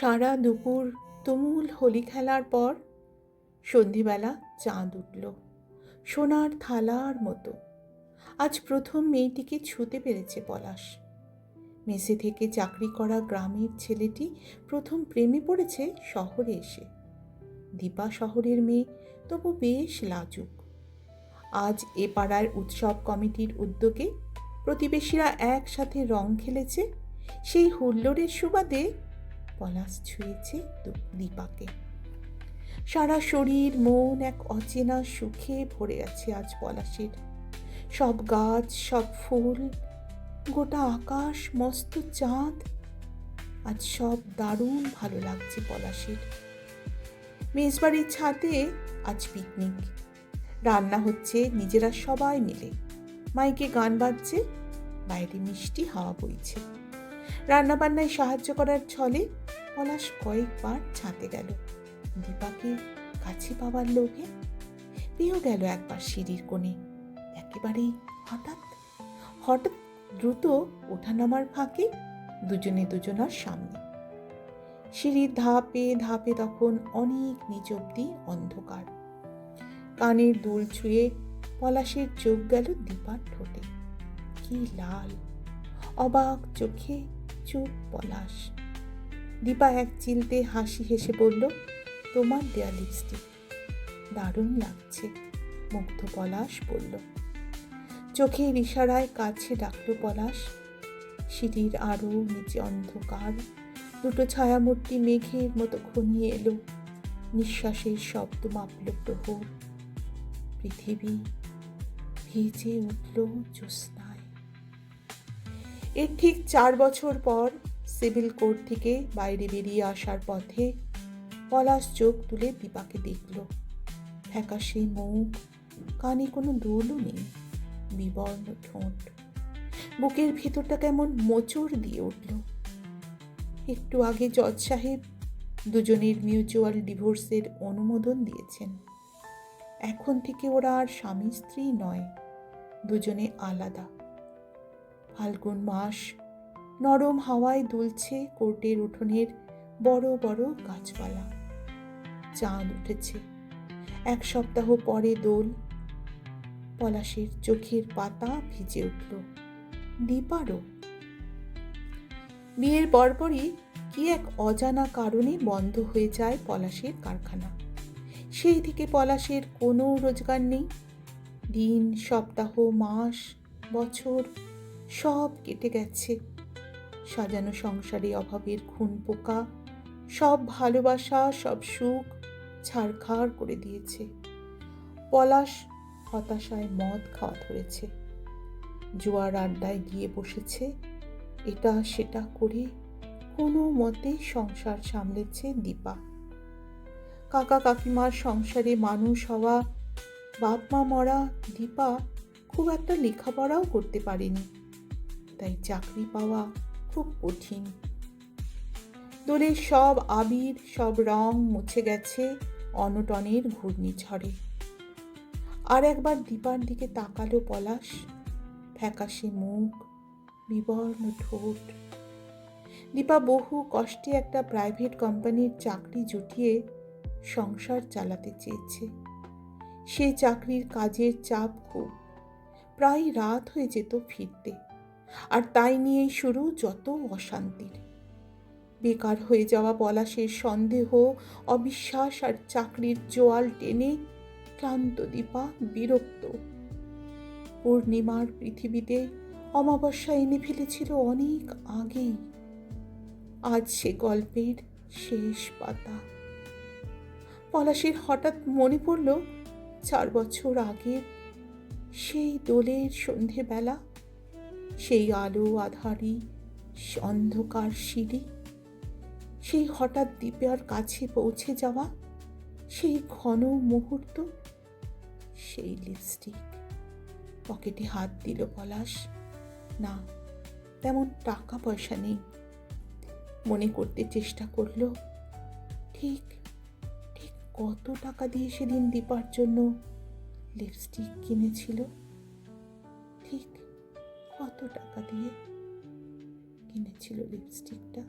সারা দুপুর তুমুল হোলি খেলার পর সন্ধিবেলা চাঁদ উঠল, সোনার থালার মতো। আজ প্রথম মেয়েটিকে ছুতে পেরেছে পলাশ। মেসে থেকে চাকরি করা গ্রামের ছেলেটি প্রথম প্রেমে পড়েছে শহরে এসে। দীপা শহরের মেয়ে, তবু বেশ লাজুক। আজ এ পাড়ার উৎসব কমিটির উদ্যোগে প্রতিবেশীরা একসাথে রং খেলেছে। সেই হুল্লোড়ের সুবাদে পলাশ ছুঁয়েছে দীপাকে। সারা শরীর, মন এক অচেনা সুখে ভরে আছে আজ পলাশের। সব গাছ, সব ফুল, গোটা আকাশ মস্ত চাঁদ, আজ সব দারুণ ভালো লাগছে পলাশের। মেজবাড়ির ছাদে আজ পিকনিক। রান্না হচ্ছে, নিজেরা সবাই মিলে। মাইকে গান বাজছে, বাইরে মিষ্টি হাওয়া বইছে। রান্নাবান্নায় সাহায্য করার ছলে পলাশ কয়েকবার ছাতে গেল। দীপাকে কাছে পাওয়ার লোভে পেয়েও গেল একবার সিঁড়ির কোণে। একেবারেই হঠাৎ হঠাৎ দ্রুত ওঠানামার ফাঁকে দুজনে দুজনার সামনে। সিঁড়ির ধাপে ধাপে তখন অনেক নিচ অব্দি অন্ধকার। কানের দুল ছুঁয়ে পলাশের চোখ গেল দীপার ঠোঁটে। কি লাল অবাক চোখে চুপ পলাশ। দীপা এক চিলতে হাসি হেসে বলল, তোমার দেয়া লিপস্টিক দারুণ লাগছে। মুগ্ধ পলাশ বলল। চোখের ইশারায় কাছে ডাকলো পলাশ। সিঁড়ির আরও নিচে অন্ধকার। দুটো ছায়ামূর্তি মেঘের মতো ঘনিয়ে এলো। নিঃশ্বাসের শব্দ মাপল প্রহর। পৃথিবী ভিজে উঠল জ্যোৎস্নায় এর ঠিক চার বছর পর সিভিল কোর্ট থেকে বাইরে বেরিয়ে আসার পথে পলাশ চোখ তুলে দীপাকে দেখল। ফ্যাকাশে মুখ, কানে কোনো দোলও নেই বিবর্ণ ঠোঁট। বুকের ভেতরটা কেমন মোচড় দিয়ে উঠল। একটু আগে জজ সাহেব দুজনের মিউচুয়াল ডিভোর্সের অনুমোদন দিয়েছেন। এখন থেকে ওরা আর স্বামী স্ত্রী নয়, দুজনে আলাদা। ফাল্গুন মাস। নরম হাওয়ায় দুলছে কোর্টের উঠোনের বড় বড় গাছপালা। চাঁদ উঠেছে। এক সপ্তাহ পরে দোল। পলাশের চোখের পাতা ভিজে উঠল। দীপারও। বিয়ের পরপরই কি এক অজানা কারণে বন্ধ হয়ে যায় পলাশের কারখানা? সেই থেকে পলাশের কোনো রোজগার নেই। দিন, সপ্তাহ, মাস, বছর সব কেটে গেছে। সাজানো সংসারে অভাবের খুন পোকা, সব ভালোবাসা, সব সুখ ছাড়খাড় করে দিয়েছে। পলাশ হতাশায় মদ খাওয়া ধরেছে। জোয়ার আড্ডায় গিয়ে বসেছে। এটা সেটা করে কোনো মতে সংসার সামলেছে দীপা। কাকা কাকিমার সংসারে মানুষ হওয়া, বাপ মা মরা দীপা খুব একটা লেখাপড়াও করতে পারেনি। তাই চাকরি পাওয়া খুব কঠিন। দোলের সব আবির, সব রং মুছে গেছে অনটনের ঘূর্ণিঝড়ে। আর একবার দীপার দিকে তাকালো পলাশ, ফ্যাকাশে মুখ, বিবর্ণ ঠোঁট। দীপা বহু কষ্টে একটা প্রাইভেট কোম্পানির চাকরি জুটিয়ে সংসার চালাতে চেয়েছে। সে চাকরির কাজের চাপ খুব। প্রায় রাত হয়ে যেত ফিরতে। আর তাই নিয়েই শুরু যত অশান্তির। বেকার হয়ে যাওয়া পলাশের সন্দেহ, অবিশ্বাস আর চাকরির জোয়াল টেনে ক্লান্ত দীপা বিরক্ত। পূর্ণিমার পৃথিবীতে অমাবস্যা এনে ফেলেছিল অনেক আগেই। আজ সে গল্পের শেষ পাতা। পলাশের হঠাৎ মনে পড়ল, চার বছর আগের সেই দোলের সন্ধেবেলা সেই আলো আধারি অন্ধকার সিঁড়ি, সেই হঠাৎ দ্বীপের কাছে পৌঁছে যাওয়া, সেই ঘন মুহূর্ত, সেই লিপস্টিক পকেটে হাত দিল পলাশ। না, তেমন টাকা পয়সা নেই। মনে করতে চেষ্টা করল, ঠিক ঠিক কত টাকা দিয়ে সেদিন দীপার জন্য লিপস্টিক কিনেছিল? ঠিক টাকা দিয়ে কিনেছিল লিপস্টিকটা